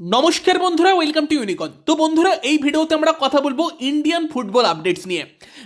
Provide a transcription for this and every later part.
নমস্কার বন্ধুরা welcome to ইউনিকন তো বন্ধুরা, এই ভিডিওতে আমরা কথা বলব ইন্ডিয়ান ফুটবল আপডেটস নিয়ে।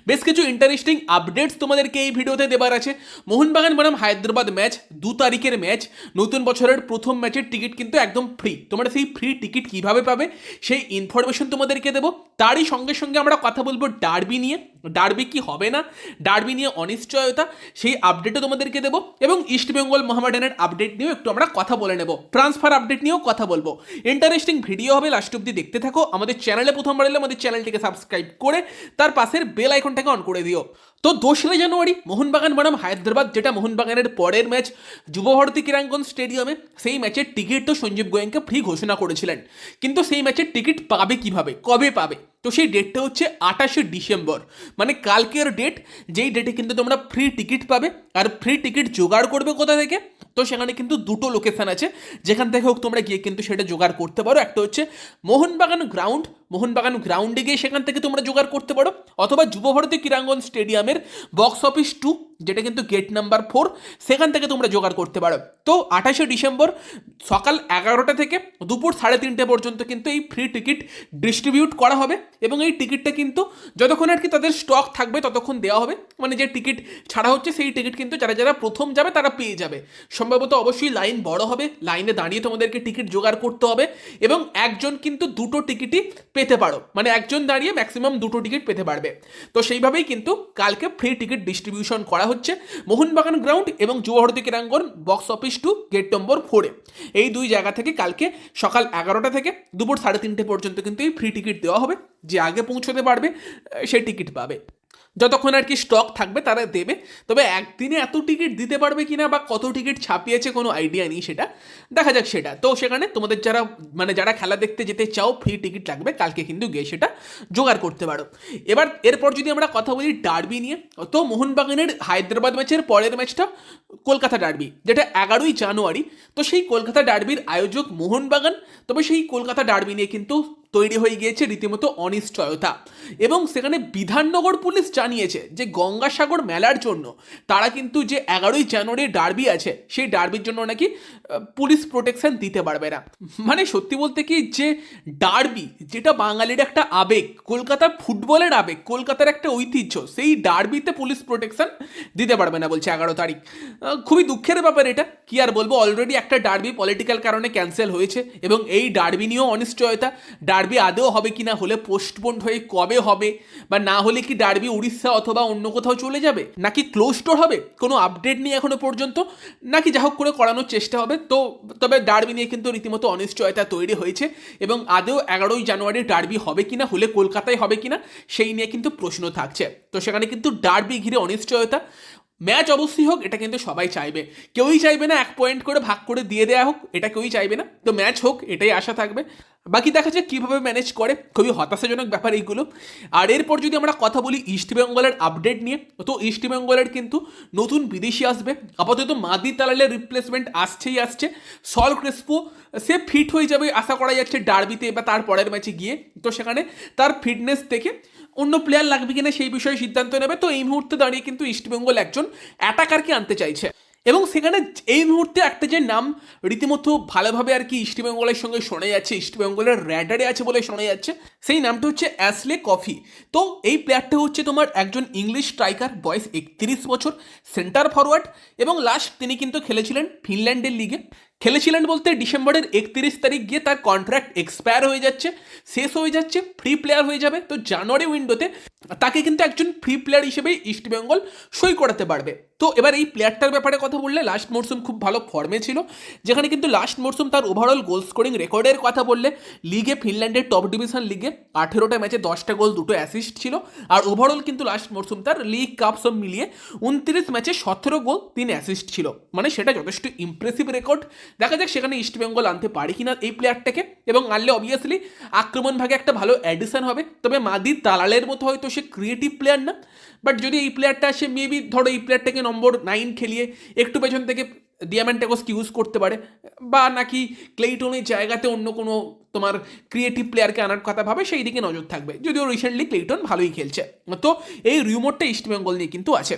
বেশ কিছু ইন্টারেস্টিং আপডেটস তোমাদেরকে এই ভিডিওতে দেবার আছে। মোহনবাগান বনাম হায়দ্রাবাদ ম্যাচ দু তারিখের ম্যাচ নতুন বছরের প্রথম ম্যাচের টিকিট কিন্তু একদম ফ্রি তোমরা সেই ফ্রি টিকিট কীভাবে পাবে, সেই ইনফরমেশন তোমাদেরকে দেবো। তারই সঙ্গে সঙ্গে আমরা কথা বলব ডার্বি নিয়ে। ডার্বি কি হবে না? ডার্বি নিয়ে অনিশ্চয়তা, সেই আপডেটও তোমাদেরকে দেবো এবং ইস্টবেঙ্গল মোহামেডানের আপডেট নিয়েও একটু আমরা কথা বলে নেব। ট্রান্সফার আপডেট নিয়েও কথা বলব। ইন্টারেস্টিং ভিডিও হবে লাস্ট অব্দি দেখতে থাকো। আমাদের চ্যানেলে প্রথমবার এলে আমাদের চ্যানেলটিকে সাবস্ক্রাইব করে তার পাশের বেল আইকনটাকে অন করে দিও। তো দোসরা জানুয়ারি, মোহনবাগান বনাম হায়দ্রাবাদ, যেটা মোহনবাগানের পরের ম্যাচ যুবভারতী ক্রীড়াঙ্গন স্টেডিয়ামে সেই ম্যাচের টিকিট তো সঞ্জীব গোয়েঙ্কে ফ্রি ঘোষণা করেছিলেন। কিন্তু সেই ম্যাচের টিকিট পাবে কীভাবে? কবে পাবে? তো সেই ডেটটা হচ্ছে আঠাশে ডিসেম্বর। মানে কালকের ডেট যেই ডেটে কিন্তু তোমরা ফ্রি টিকিট পাবে আর ফ্রি টিকিট জোগাড় করবে কোথা থেকে? তো সেখানে কিন্তু দুটো লোকেশন আছে। যেখান থেকে হোক তোমরা গিয়ে কিন্তু সেটা জোগাড় করতে পারো। একটা হচ্ছে মোহনবাগান গ্রাউন্ড মোহনবাগান গ্রাউন্ডে গিয়ে সেখান থেকে তোমরা জোগাড় করতে পারো। অথবা যুবভারতী ক্রীড়াঙ্গন স্টেডিয়ামের বক্স অফিস টু যেটা কিন্তু গেট নাম্বার ফোর সেখান থেকে তোমরা জোগাড় করতে পারো। তো আঠাশে ডিসেম্বর সকাল এগারোটা থেকে দুপুর সাড়ে তিনটে পর্যন্ত কিন্তু এই ফ্রি টিকিট ডিস্ট্রিবিউট করা হবে। এবং এই টিকিটটা কিন্তু যতক্ষণ আর কি তাদের স্টক থাকবে, ততক্ষণ দেওয়া হবে। মানে যে টিকিট ছাড়া হচ্ছে, সেই টিকিট কিন্তু যারা যারা প্রথম যাবে, তারা পেয়ে যাবে। সম্ভবত অবশ্যই লাইন বড় হবে, লাইনে দাঁড়িয়ে তোমাদেরকে টিকিট জোগাড় করতে হবে এবং একজন কিন্তু দুটো টিকিটই পেতে পারো। মানে একজন দাঁড়িয়ে ম্যাক্সিমাম দুটো টিকিট পেতে পারবে। তো সেইভাবেই কিন্তু কালকে ফ্রি টিকিট ডিস্ট্রিবিউশন করা হচ্ছে মোহনবাগান গ্রাউন্ড এবং যুবভারতী ক্রীড়াঙ্গন box office to gate number ফোরে এই দুই জায়গা থেকে কালকে সকাল এগারোটা থেকে দুপুর সাড়ে তিনটে পর্যন্ত কিন্তু এই ফ্রি টিকিট দেওয়া হবে। যে আগে পৌঁছতে পারবে, সে টিকিট পাবে। যতক্ষণ আর কি স্টক থাকবে তারা দেবে। তবে একদিনে এত টিকিট দিতে পারবে কিনা বা কত টিকিট ছাপিয়েছে কোনো আইডিয়া নেই সেটা। দেখা যাক সেটা। তো সেখানে তোমাদের যারা মানে যারা খেলা দেখতে যেতে চাও ফ্রি টিকিট লাগবে। কালকে কিন্তু গিয়ে সেটা জোগাড় করতে পারো। এবার, এরপর যদি আমরা কথা বলি ডার্বি নিয়ে, তো মোহনবাগানের হায়দ্রাবাদ ম্যাচের পরের ম্যাচটা কলকাতা ডার্বি যেটা এগারোই জানুয়ারি। তো সেই কলকাতা ডার্বির আয়োজক মোহনবাগান। তবে সেই কলকাতা ডার্বি নিয়ে কিন্তু তৈরি হয়ে গিয়েছে রীতিমতো অনিশ্চয়তা। এবং সেখানে বিধাননগর পুলিশ জানিয়েছে যে গঙ্গাসাগর মেলার জন্য তারা কিন্তু যে এগারোই জানুয়ারি ডার্বি আছে, সেই ডার্বির জন্য নাকি পুলিশ প্রোটেকশন দিতে পারবে না। মানে সত্যি বলতে কি যে ডার্বি, যেটা বাঙালির একটা আবেগ, কলকাতা ফুটবলের আবেগ, কলকাতার একটা ঐতিহ্য, সেই ডার্বিতে পুলিশ প্রোটেকশন দিতে পারবে না বলছে এগারো তারিখ। খুবই দুঃখের ব্যাপার এটা। কি আর বলব অলরেডি একটা ডার্বি পলিটিক্যাল কারণে ক্যান্সেল হয়েছে এবং এই ডার্বি নিয়েও অনিশ্চয়তা। ডার্বি আদেও হবে কি না হলে পোস্টপোন্ড হয়ে কবে হবে? বা না হলে কি ডার্বি উড়িষ্যা অথবা অন্য কোথাও চলে যাবে? নাকি ক্লোজ স্টোর হবে? কোনো আপডেট নেই এখনও পর্যন্ত। নাকি যা হোক করে করানোর চেষ্টা হবে। তো তবে ডার্বি নিয়ে কিন্তু রীতিমতো অনিশ্চয়তা তৈরি হয়েছে এবং আদৌ এগারোই জানুয়ারি ডার্বি হবে কিনা, হলে কলকাতায় হবে কিনা, সেই নিয়ে কিন্তু প্রশ্ন থাকছে। তো সেখানে কিন্তু ডার্বি ঘিরে অনিশ্চয়তা। ম্যাচ অবশ্যই হোক, এটা কিন্তু সবাই চাইবে। কেউই চাইবে না এক পয়েন্ট করে ভাগ করে দিয়ে দেওয়া হোক, এটা কেউই চাইবে না। তো ম্যাচ হোক, এটাই আশা থাকবে। বাকি দেখা যাক কীভাবে ম্যানেজ করে, খুবই হতাশাজনক ব্যাপার এইগুলো। আর এরপর যদি আমরা কথা বলি ইস্টবেঙ্গলের আপডেট নিয়ে, তো ইস্টবেঙ্গলের কিন্তু নতুন বিদেশি আসবে। আপাতত মাদি তালালের রিপ্লেসমেন্ট আসছেই আসছে। সল ক্রেসপো, সে ফিট হয়ে যাবে, আশা করা যাচ্ছে ডার্বিতে বা তার পরের ম্যাচে গিয়ে। তো সেখানে তার ফিটনেস দেখে অন্য প্লেয়ার লাগবে কিনা সেই বিষয়ে সিদ্ধান্ত নেবে। তো এই মুহূর্তে দাঁড়িয়ে কিন্তু ইস্টবেঙ্গল একজন অ্যাটাকারকে আনতে চাইছে। এবং সেখানে এই মুহূর্তে একটা যে নাম রীতিমতো ভালোভাবে আর কি ইস্টবেঙ্গলের সঙ্গে শোনা যাচ্ছে ইস্টবেঙ্গলের র্যাডারে আছে বলে শোনা যাচ্ছে, সেই নামটা হচ্ছে অ্যাসলে কফি তো এই প্লেয়ারটা হচ্ছে তোমার একজন ইংলিশ স্ট্রাইকার বয়স একত্রিশ বছর সেন্টার ফরওয়ার্ড এবং লাস্ট তিনি কিন্তু খেলেছিলেন ফিনল্যান্ডের লিগে খেলেছিলেন বলতে ডিসেম্বরের একত্রিশ তারিখ গিয়ে তার কন্ট্রাক্ট এক্সপায়ার হয়ে যাচ্ছে, শেষ হয়ে যাচ্ছে ফ্রি প্লেয়ার হয়ে যাবে। তো জানুয়ারি উইন্ডোতে তাকে কিন্তু একজন ফ্রি প্লেয়ার হিসেবে ইস্টবেঙ্গল সই করাতে পারবে। তো এবার এই প্লেয়ারটার ব্যাপারে কথা বললে লাস্ট মরসুম খুব ভালো ফর্মে ছিল, যেখানে কিন্তু লাস্ট মরসুম তার ওভারঅল গোল স্কোরিং রেকর্ডের কথা বললে লিগে ফিনল্যান্ডের টপ ডিভিশন লিগে আঠেরোটা ম্যাচে দশটা গোল দুটো অ্যাসিস্ট ছিল। আর ওভারঅল কিন্তু লাস্ট মরসুম তার লিগ কাপ সব মিলিয়ে উনত্রিশ ম্যাচে সতেরো গোল তিন অ্যাসিস্ট ছিল। মানে সেটা যথেষ্ট ইমপ্রেসিভ রেকর্ড দেখা যাক সেখানে ইস্টবেঙ্গল আনতে পারে কিনা এই প্লেয়ারটাকে এবং আনলে অবভিয়াসলি আক্রমণ ভাগে একটা ভালো অ্যাডিশন হবে। তবে মাদি দালালের মতো হয়তো সে ক্রিয়েটিভ প্লেয়ার না। বাট যদি এই প্লেয়ারটা আসে মেবি ধরো এই প্লেয়ারটাকে নম্বর নাইন খেলিয়ে একটু পেছন থেকে ডিয়ামেন্টাকোসকে ইউজ করতে পারে, বা নাকি ক্লেইটনের জায়গাতে অন্য কোনো তোমার ক্রিয়েটিভ প্লেয়ারকে আনার কথা ভাবে, সেই দিকে নজর থাকবে। যদিও রিসেন্টলি ক্লেইটন ভালোই খেলছে। তো এই রিউমোরটা ইস্টবেঙ্গল নিয়ে কিন্তু আছে।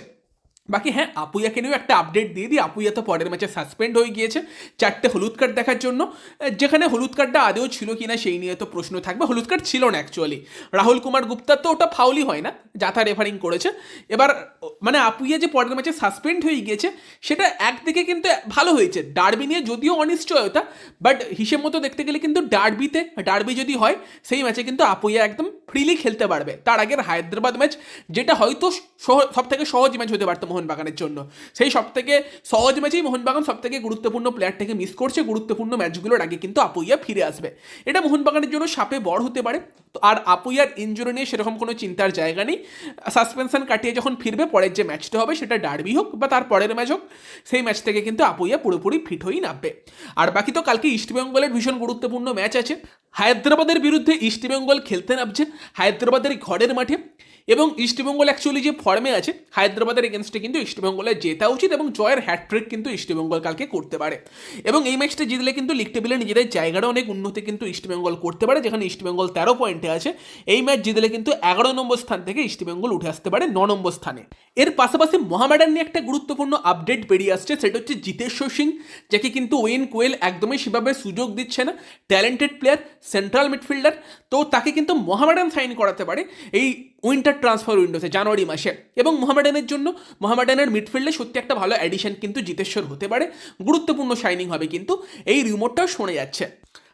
বাকি হ্যাঁ আপুইয়াকে নিয়েও একটা আপডেট দিয়ে দিই। আপুইয়া তো পরের ম্যাচে সাসপেন্ড হয়ে গিয়েছে চারটে হলুদ কার্ড দেখার জন্য। যেখানে হলুদ কার্ডটা আদেও ছিল কিনা সেই নিয়ে তো প্রশ্ন থাকবে। হলুদ কার্ড ছিল না অ্যাকচুয়ালি রাহুল কুমার গুপ্তার তো ওটা ফাউলই হয় না যাথা রেফারিং করেছে। এবার মানে আপুইয়া যে পরের ম্যাচে সাসপেন্ড হয়ে গিয়েছে, সেটা একদিকে কিন্তু ভালো হয়েছে। ডার্বি নিয়ে যদিও অনিশ্চয়তা বাট হিসেব মতো দেখতে গেলে কিন্তু ডার্বিতে ডার্বি যদি হয়, সেই ম্যাচে কিন্তু আপুইয়া একদম ফ্রিলি খেলতে পারবে। তার আগের হায়দ্রাবাদ ম্যাচ যেটা হয়তো সব থেকে সহজ ম্যাচ হতে পারতো মোহনবাগানের জন্য। সেই সব থেকে সহজ ম্যাচেই মোহনবাগান সব থেকে গুরুত্বপূর্ণ প্লেয়ারটাকে মিস করছে। গুরুত্বপূর্ণ ম্যাচগুলোর আগে কিন্তু আপুইয়া ফিরে আসবে। এটা মোহনবাগানের জন্য সাপে বড় হতে পারে। তো আর আপুইয়ার ইঞ্জুরি নিয়ে সেরকম কোনো চিন্তার জায়গা নেই। সাসপেনশন কাটিয়ে যখন ফিরবে, পরের যে ম্যাচটা হবে, সেটা ডার্বি হোক বা তার পরের ম্যাচ হোক, সেই ম্যাচ থেকে কিন্তু আপুইয়া পুরোপুরি ফিট হয়েই নামবে। আর বাকি তো কালকে ইস্টবেঙ্গলের ভীষণ গুরুত্বপূর্ণ ম্যাচ আছে। হায়দ্রাবাদের বিরুদ্ধে ইস্টবেঙ্গল খেলতে নামছে হায়দ্রাবাদের ঘরের মাঠে এবং ইস্টবেঙ্গল অ্যাকচুয়ালি যে ফর্মে আছে, হায়দ্রাবাদের এগেনস্টে কিন্তু ইস্টবেঙ্গলের জেতা উচিত এবং জয়ের হ্যাট্রিক কিন্তু ইস্টবেঙ্গল কালকে করতে পারে। এবং এই ম্যাচটা জিতলে কিন্তু লিগ টেবিলে নিজেদের জায়গাটা অনেক উন্নতি কিন্তু ইস্টবেঙ্গল করতে পারে, যেখানে ইস্টবেঙ্গল তেরো পয়েন্টে আছে। এই ম্যাচ জিতলে কিন্তু এগারো নম্বর স্থান থেকে ইস্টবেঙ্গল উঠে আসতে পারে ন নম্বর স্থানে। এর পাশাপাশি মহামেডান নিয়ে একটা গুরুত্বপূর্ণ আপডেট বেরিয়ে আসছে, সেটা হচ্ছে জিতেশ্বর সিং, যাকে কিন্তু ওয়েন কোয়েল একদমই সেভাবে সুযোগ দিচ্ছে না। ট্যালেন্টেড প্লেয়ার সেন্ট্রাল মিডফিল্ডার তো তাকে কিন্তু মোহামেডান সাইন করাতে পারে এই উইন্টার ট্রান্সফার উইন্ডোতে জানুয়ারি মাসে। এবং মোহামেডানের জন্য, মোহামেডানের মিডফিল্ডে সত্যি একটা ভালো অ্যাডিশন কিন্তু জিতেশ্বর হতে পারে। গুরুত্বপূর্ণ শাইনিং হবে কিন্তু এই রিমোটটাও শোনা যাচ্ছে।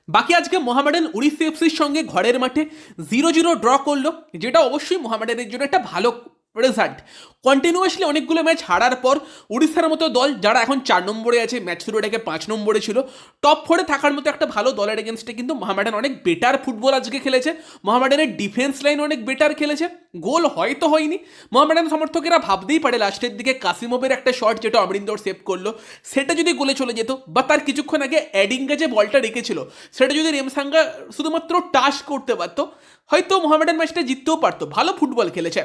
বাকি আজকে মোহামেডান উড়িষ্যা এফসির সঙ্গে ঘরের মাঠে জিরো জিরো ড্র করল, যেটা অবশ্যই মোহামেডানের জন্য একটা ভালো রেজাল্ট কন্টিনিউয়াসলি অনেকগুলো ম্যাচ হারার পর উড়িষ্যার মতো দল, যারা এখন চার নম্বরে আছে ম্যাচ শুরুটাকে পাঁচ নম্বরে ছিল টপ ফোরে থাকার মতো একটা ভালো দলের এগেনস্টে কিন্তু মোহামেডান অনেক বেটার ফুটবল আজকে খেলেছে। মোহামেডানের ডিফেন্স লাইন অনেক বেটার খেলেছে। গোল হয়তো হয়নি। মোহামেডান সমর্থকেরা ভাবতেই পারে লাস্টের দিকে কাসিমোভের একটা শট যেটা অমরিন্দর সেভ করল। সেটা যদি গোলে চলে যেত, বা তার কিছুক্ষণ আগে অ্যাডিঙ্গা যে বলটা রেখেছিল, সেটা যদি রেমসাঙ্গা শুধুমাত্র টাচ করতে পারতো, হয়তো মোহামেডান ম্যাচটা জিততেও পারতো। ভালো ফুটবল খেলেছে।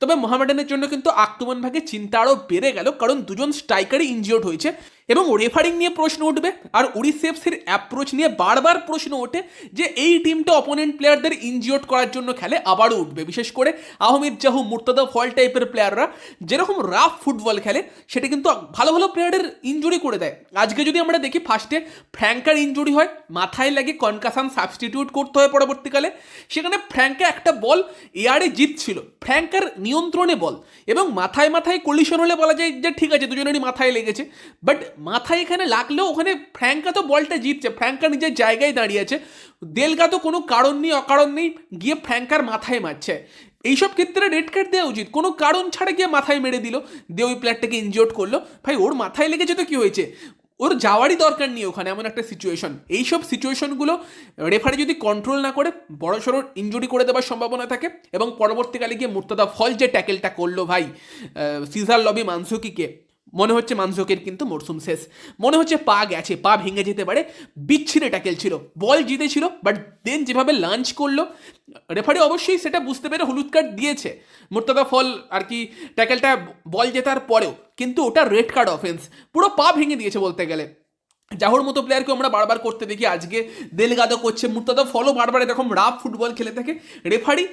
তবে মোহামেডানের জন্য কিন্তু আক্রমণ ভাগে চিন্তা আরও বেড়ে গেল, কারণ দুজন স্ট্রাইকারই ইনজিওর্ড হয়েছে এবং রেফারিং নিয়ে প্রশ্ন উঠবে। আর উড়িষ্যা এফসির অ্যাপ্রোচ নিয়ে বারবার প্রশ্ন ওঠে যে এই টিমটা অপোনেন্ট প্লেয়ারদের ইনজিওর্ড করার জন্য খেলে আবারও উঠবে। বিশেষ করে আহমেদ জাহু, মুর্তদা ফল টাইপের প্লেয়াররা যেরকম রাফ ফুটবল খেলে, সেটা কিন্তু ভালো ভালো প্লেয়ারের ইনজুরি করে দেয়। আজকে যদি আমরা দেখি ফার্স্টে ফ্র্যাঙ্কার ইনজুরি হয়, মাথায় লাগে কনকাসান সাবস্টিটিউট করতে হয় পরবর্তীকালে, সেখানে ফ্র্যাঙ্কা একটা বল এয়ারে জিতছিল। ফ্র্যাঙ্কার নিয়ন্ত্রণে বল এবং মাথায় মাথায় কলিশন হলে বলা যায় যে ঠিক আছে, দুজনেরই মাথায় লেগেছে। বাট মাথায় এখানে লাগলেও ওখানে ফ্র্যাঙ্কা তো বলটা জিতছে। ফ্র্যাঙ্কা নিজের জায়গায় দাঁড়িয়ে আছে। দেলগা তো কোনো কারণ নেই, অকারণ নেই, গিয়ে ফ্র্যাঙ্কার মাথায় মারছে। এইসব ক্ষেত্রে রেড কার্ড দেওয়া উচিত। কোনো কারণ ছাড়া গিয়ে মাথায় মেরে দিল। দিয়ে ওই প্লেয়ারটাকে ইনজিওর্ড করল। ভাই, ওর মাথায় লেগেছে তো কি হয়েছে? ওর যাওয়ারই দরকার নেই ওখানে, এমন একটা সিচুয়েশন এইসব সিচুয়েশনগুলো রেফারি যদি কন্ট্রোল না করে বড় সড়ো ইঞ্জুরি করে দেওয়ার সম্ভাবনা থাকে এবং পরবর্তীকালে গিয়ে মুর্তাদা ফল যে ট্যাকেলটা করল ভাই সিজার লবি মানসুকিকে মনে হচ্ছে মানসুকের কিন্তু মরসুম শেষ। মনে হচ্ছে পা গেছে, পা ভেঙে যেতে পারে। বিচ্ছিরে ট্যাকেল ছিল। বল জিতেছিল বাট দেন যেভাবে লাঞ্চ করল রেফারি অবশ্যই সেটা বুঝতে পেরে হলুদ কার্ড দিয়েছে। মোর্তদা ফল আর কি ট্যাকেলটা বল জেতার পরেও, কিন্তু ওটা রেড কার্ড অফেন্স পুরো পা ভেঙে দিয়েছে বলতে গেলে। জাহর মতো প্লেয়ারকে আমরা বারবার করতে দেখি। আজকে দেলগাদো করছে মুর্তাদা ফলো বারবার এরকম রাফ ফুটবল খেলে থাকে। রেফারি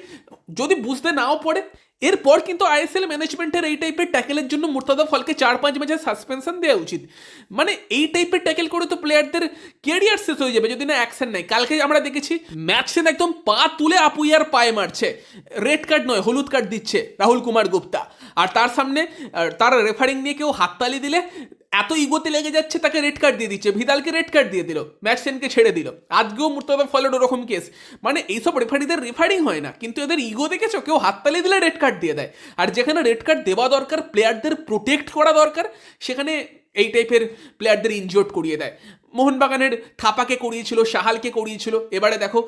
যদি বুঝতে নাও পড়ে, এরপর কিন্তু আইএসএল ম্যানেজমেন্টের এই টাইপের ট্যাকেলের জন্য মুর্তাদা ফলকে চার পাঁচ ম্যাচের সাসপেনশন দেওয়া উচিত। মানে এই টাইপের ট্যাকেল করে তো প্লেয়ারদের কেরিয়ার শেষ হয়ে যাবে, যদি না অ্যাকশন নেয়। কালকে আমরা দেখেছি ম্যাচেন একদম পা তুলে আপুইয়ার পায়ে মারছে। রেড কার্ড নয়, হলুদ কার্ড দিচ্ছে রাহুল কুমার গুপ্তা। আর তার সামনে তার রেফারিং নিয়ে কেউ হাততালি দিলে এত ইগোতে লেগে যাচ্ছে, তাকে রেড কার্ড দিয়ে দিচ্ছে, ভিদালকে রেড কার্ড দিয়ে দিল ম্যাচসেনকে ছেড়ে দিল। আজকেও মুর্তদা ফলের ওরকম কেস মানে এইসব রেফারিদের রেফারিং হয় না, কিন্তু এদের ইগো দেখেছ? কেউ হাততালি দিলে রেড কার্ড দিয়ে দেয়। আর যেখানে রেড কার্ড দেওয়া দরকার প্লেয়ারদের প্রোটেক্ট করা দরকার, সেখানে এই টাইপের প্লেয়ারদের ইনজোর্ড করিয়ে দেয়। মোহনবাগানের থাপাকে করিয়েছিল সাহালকে করিয়েছিল। এবারে দেখো,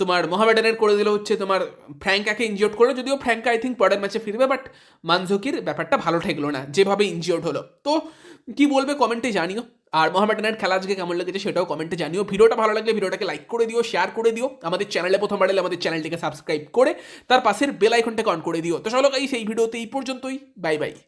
তোমার মোহামেডানের করে দিল হচ্ছে তোমার ফ্র্যাঙ্কাকে ইনজিওর্ড করল যদিও ফ্র্যাঙ্কা আই থিঙ্ক পরের ম্যাচে ফিরবে বাট মানজকির ব্যাপারটা ভালো ঠেকলো না, যেভাবে ইনজিওর্ড হলো। তো কি বলবে কমেন্টে জানিও। আর মোহামেডানের খেলা আজকে কেমন লেগেছে সেটাও কমেন্টে জানিও। ভিডিওটা ভালো লাগলে ভিডিওটাকে লাইক করে দিও শেয়ার করে দিও। আমাদের চ্যানেলে প্রথম বাড়লে আমাদের চ্যানেলটিকে সাবস্ক্রাইব করে, তার পাশের বেল আইকনটাকে অন করে দিও। তো চলো এই সেই ভিডিওতে এই পর্যন্তই। Bye bye